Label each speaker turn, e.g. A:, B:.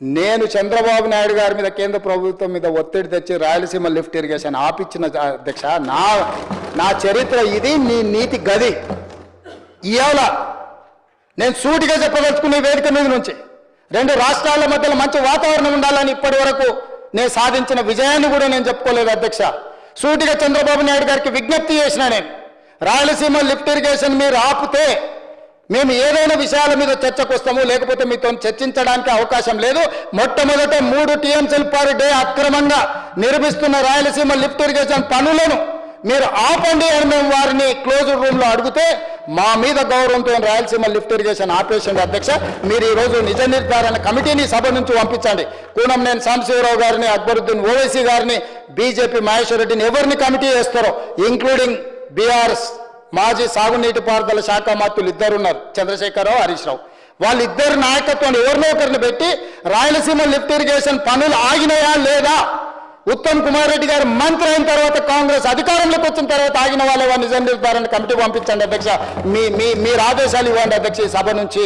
A: నేను చంద్రబాబు నాయుడు గారి మీద కేంద్ర ప్రభుత్వం మీద ఒత్తిడి తెచ్చి రాయలసీమ లిఫ్ట్ ఇరిగేషన్ ఆపిచ్చిన అధ్యక్ష నా నా చరిత్ర ఇది నీ నీతి గది. ఇవాళ నేను సూటిగా చెప్పదలుచుకునే వేదిక మీద నుంచి రెండు రాష్ట్రాల మధ్యలో మంచి వాతావరణం ఉండాలని ఇప్పటి వరకు నేను సాధించిన విజయాన్ని కూడా నేను చెప్పుకోలేదు అధ్యక్ష. సూటిగా చంద్రబాబు నాయుడు గారికి విజ్ఞప్తి చేసిన నేను రాయలసీమ లిఫ్ట్ ఇరిగేషన్ మీరు ఆపితే మేము ఏదైనా విషయాల మీద చర్చకు వస్తాము లేకపోతే మీతో చర్చించడానికి అవకాశం లేదు. మొట్టమొదట మూడు టీఎంసీలు పర్ డే అక్రమంగా నిర్మిస్తున్న రాయలసీమ లిఫ్ట్ ఇరిగేషన్ పనులను మీరు ఆపండి అని మేము వారిని క్లోజ్ రూమ్లో అడిగితే మా మీద గౌరవంతో రాయలసీమ లిఫ్ట్ ఇరిగేషన్ ఆపేసింది అధ్యక్ష మీరు ఈ రోజు నిజ నిర్ధారణ కమిటీని సభ నుంచి పంపించండి. కూనం నేను సాంబశివరావు గారిని అక్బరుద్దీన్ ఓవైసీ గారిని బీజేపీ మహేశ్వర్ రెడ్డిని ఎవరిని కమిటీ చేస్తారో ఇంక్లూడింగ్ బీఆర్ఎస్ మాజీ సాగునీటి పారుదల శాఖ మంత్రులు ఇద్దరు ఉన్నారు. చంద్రశేఖరరావు హరీష్ రావు. వాళ్ళిద్దరు నాయకత్వాన్ని ఎవరినో ఒకరిని పెట్టి రాయలసీమ లిఫ్ట్ ఇరిగేషన్ పనులు ఆగినాయా లేదా? ఉత్తమ్ కుమార్ రెడ్డి గారు మంత్రి అయిన తర్వాత కాంగ్రెస్ అధికారంలోకి వచ్చిన తర్వాత ఆగిన వాళ్ళ నిజం నిర్ధారణ కమిటీ పంపించండి అధ్యక్ష. మీ మీ మీరు ఆదేశాలు ఇవ్వండి అధ్యక్ష ఈ సభ నుంచి.